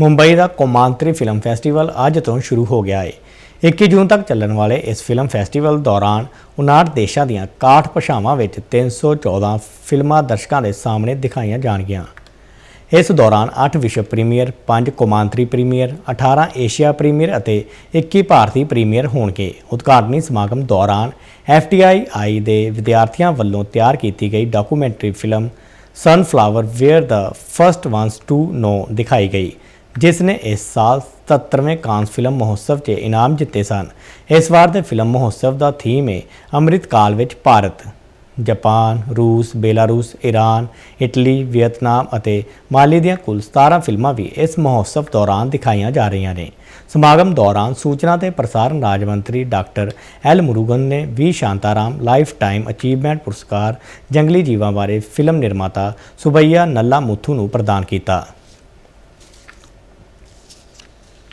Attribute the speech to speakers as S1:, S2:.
S1: ਮੁੰਬਈ ਦਾ ਕੌਮਾਂਤਰੀ film festival ਅੱਜ ਤੋਂ ਸ਼ੁਰੂ ਹੋ ਗਿਆ ਹੈ 21 ਜੂਨ ਤੱਕ ਚੱਲਣ ਵਾਲੇ ਇਸ ਫਿਲਮ ਫੈਸਟੀਵਲ ਦੌਰਾਨ 59 ਦੇਸ਼ਾਂ ਦੀਆਂ 61 ਭਾਸ਼ਾਵਾਂ ਵਿੱਚ 314 ਫਿਲਮਾਂ ਦਰਸ਼ਕਾਂ ਦੇ ਸਾਹਮਣੇ ਦਿਖਾਈਆਂ ਜਾਣਗੀਆਂ। ਇਸ ਦੌਰਾਨ 8 ਵਿਸ਼ਵ ਪ੍ਰੀਮੀਅਰ 5 ਕੌਮਾਂਤਰੀ ਪ੍ਰੀਮੀਅਰ 18 ਏਸ਼ੀਆ ਪ੍ਰੀਮੀਅਰ ਅਤੇ 21 ਭਾਰਤੀ ਪ੍ਰੀਮੀਅਰ ਹੋਣਗੇ। ਉਦਘਾਟਨੀ ਸਮਾਗਮ ਦੌਰਾਨ FTII ਦੇ ਵਿਦਿਆਰਥੀਆਂ ਵੱਲੋਂ ਤਿਆਰ ਕੀਤੀ ਗਈ documentary film sunflower were the first ones to know ਦਿਖਾਈ ਗਈ। ਜਿਸ ਨੇ ਇਸ ਸਾਲ 77ਵੇਂ ਕਾਂਸ ਫਿਲਮ ਮਹੋਤਸਵ 'ਚ ਇਨਾਮ ਜਿੱਤੇ ਸਨ। ਇਸ ਵਾਰ ਦੇ ਫਿਲਮ ਮਹੋਤਸਵ ਦਾ ਥੀਮ ਹੈ ਅੰਮ੍ਰਿਤ ਕਾਲ ਵਿੱਚ ਭਾਰਤ। ਜਾਪਾਨ, ਰੂਸ, ਬੇਲਾਰੂਸ ਈਰਾਨ ਇਟਲੀ, ਵੀਅਤਨਾਮ ਅਤੇ ਮਾਲੀ ਦੀਆਂ ਕੁੱਲ 17 ਫਿਲਮਾਂ ਵੀ ਇਸ ਮਹੋਤਸਵ ਦੌਰਾਨ ਦਿਖਾਈਆਂ ਜਾ ਰਹੀਆਂ ਨੇ। ਸਮਾਗਮ ਦੌਰਾਨ ਸੂਚਨਾ ਤੇ ਪ੍ਰਸਾਰਣ ਰਾਜ ਮੰਤਰੀ ਡਾਕਟਰ ਐਲ ਮੁਰੂਗਨ ਨੇ V Shantaram lifetime achievement ਪੁਰਸਕਾਰ ਜੰਗਲੀ ਜੀਵਾਂ ਬਾਰੇ ਫਿਲਮ ਨਿਰਮਾਤਾ ਸੁਬਈਆ ਨੱਲਾ ਮੁੱਥੂ ਨੂੰ ਪ੍ਰਦਾਨ ਕੀਤਾ।